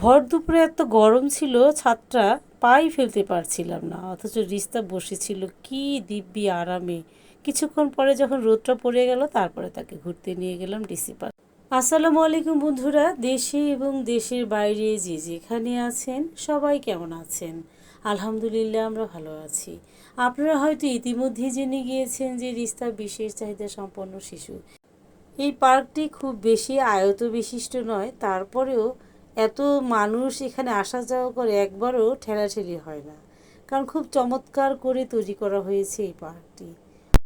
ভর দুপুরে এত গরম ছিল, ছাদটা পাই ফেলতে পারছিলাম না। অথচ রিস্তা বসেছিল, কি দিব্যি আরামে। কিছুক্ষণ পরে যখন রোদটা পড়ে গেল, তারপরে তাকে ঘুরতে নিয়ে গেলাম ডিসি পার্ক। আসসালামু আলাইকুম বন্ধুরা, দেশে এবং দেশের বাইরে যে যেখানে আছেন, সবাই কেমন আছেন? আলহামদুলিল্লাহ, আমরা ভালো আছি। আপনারা হয়তো ইতিমধ্যেই জেনে গিয়েছেন যে রিস্তা বিশেষ চাহিদা সম্পন্ন শিশু। এই পার্কটি খুব বেশি আয়ত বিশিষ্ট নয়, তারপরেও এত মানুষ এখানে আসা যাওয়া করে একবারও ঠেলাঠেলি হয় না। কারণ খুব চমৎকার করে তৈরি করা হয়েছে এই পার্কটি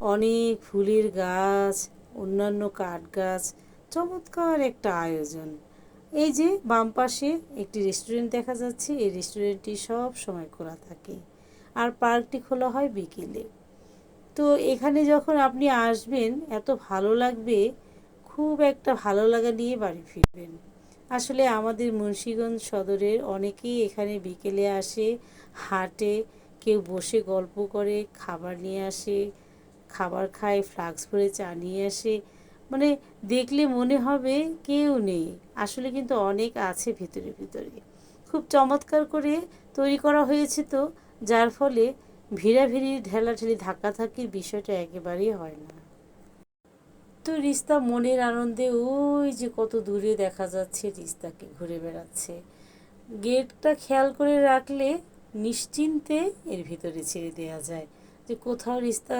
অনেক ফুলের গাছ, অন্যান্য কাঠ গাছ চমৎকার একটা আয়োজন। এই যে বাম পাশে একটি রেস্টুরেন্ট দেখা যাচ্ছে, এই রেস্টুরেন্টটি সব সময় খোলা থাকে। আর পার্কটি খোলা হয় বিকেলে। তো এখানে যখন আপনি আসবেন, এত ভালো লাগবে, খুব একটা ভালো লাগা নিয়ে বাড়ি ফিরবেন। আসলে আমাদের মুন্সীগঞ্জ সদরের অনেকেই এখানে বিকেলে আসে, হাটে, কেউ বসে গল্প করে, খাবার নিয়ে আসে, খাবার খায়, ফ্লাক্স ভরে চা নিয়ে আসে। মানে দেখলে মনে হবে কেউ নেই, আসলে কিন্তু অনেক আছে ভিতরে ভিতরে। খুব চমৎকার করে তৈরি করা হয়েছে তো, যার ফলে ভিড়াভিড়ি ঢেলাঢেলি, ধাক্কাধাক্কির বিষয়টা একেবারেই হয় না। তো রিস্তা মনের আনন্দে, ওই যে কত দূরে দেখা যাচ্ছে রিস্তাকে ঘুরে বেড়াচ্ছে। গেটটা খেয়াল করে রাখলে নিশ্চিন্তে এর ভিতরে ছেড়ে দেওয়া যায় যে কোথাও রিস্তা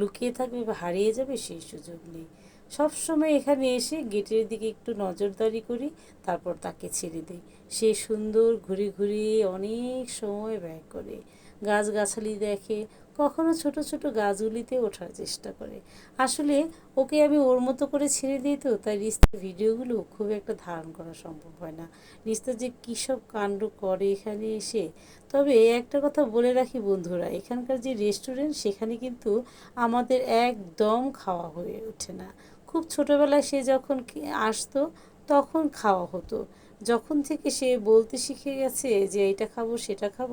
লুকিয়ে থাকবে বা হারিয়ে যাবে সেই সুযোগ নেই। সব সময় এখানে এসে গেটের দিকে একটু নজরদারি করি, তারপর তাকে ছেড়ে দিই। সে সুন্দর ঘুরে ঘুরে অনেক সময় ব্যয় করে। গাছগাছালি দেখে কখনো ছোট ছোট গাছগুলিতে ওঠার চেষ্টা করে। আসলে ওকে আমি ওর মতো করে ছেড়ে দিই তো, তাই রিস্তার ভিডিওগুলো খুব একটা ধারণ করা সম্ভব হয় না। রিস্তা যে কী সব কাণ্ড করে এখানে এসে, তবে একটা কথা বলে রাখি বন্ধুরা, এখানকার যে রেস্টুরেন্ট সেখানে কিন্তু আমাদের একদম খাওয়া হয়ে ওঠে না। খুব ছোটোবেলায় সে যখন আসতো তখন খাওয়া হতো। যখন থেকে সে বলতে শিখে গেছে যে, এটা খাব, সেটা খাব,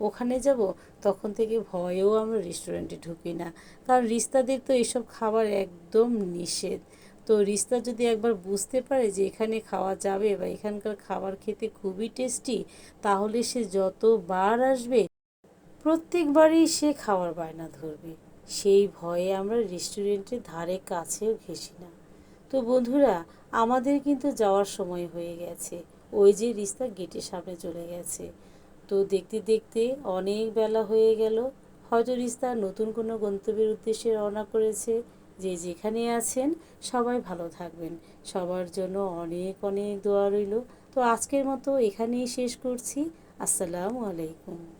ওখানে যাব, তখন থেকে ভয়েও আমরা রেস্টুরেন্টে ঢুকি না। কারণ রিস্তাদের তো এসব খাবার একদম নিষেধ। তো রিস্তা যদি একবার বুঝতে পারে যে, এখানে খাওয়া যাবে বা এখানকার খাবার খেতে খুবই টেস্টি, তাহলে সে যতবার আসবে, প্রত্যেকবারই সে খাওয়ার বায়না ধরবে। সেই ভয়ে আমরা রেস্টুরেন্টের ধারে কাছেও ঘেসি না। তো বন্ধুরা, আমাদের কিন্তু যাওয়ার সময় হয়ে গেছে। ওই যে রিস্তা গেটের সামনে চলে গেছে। তো দেখতে দেখতে অনেক বেলা হয়ে গেল। হয়তো রিস্তা নতুন কোনো গন্তব্যের উদ্দেশ্যে রওনা করেছে। যে যেখানে আছেন, সবাই ভালো থাকবেন। সবার জন্য অনেক অনেক দোয়া রইল। তো আজকের মতো এখানেই শেষ করছি। আসসালামু আলাইকুম।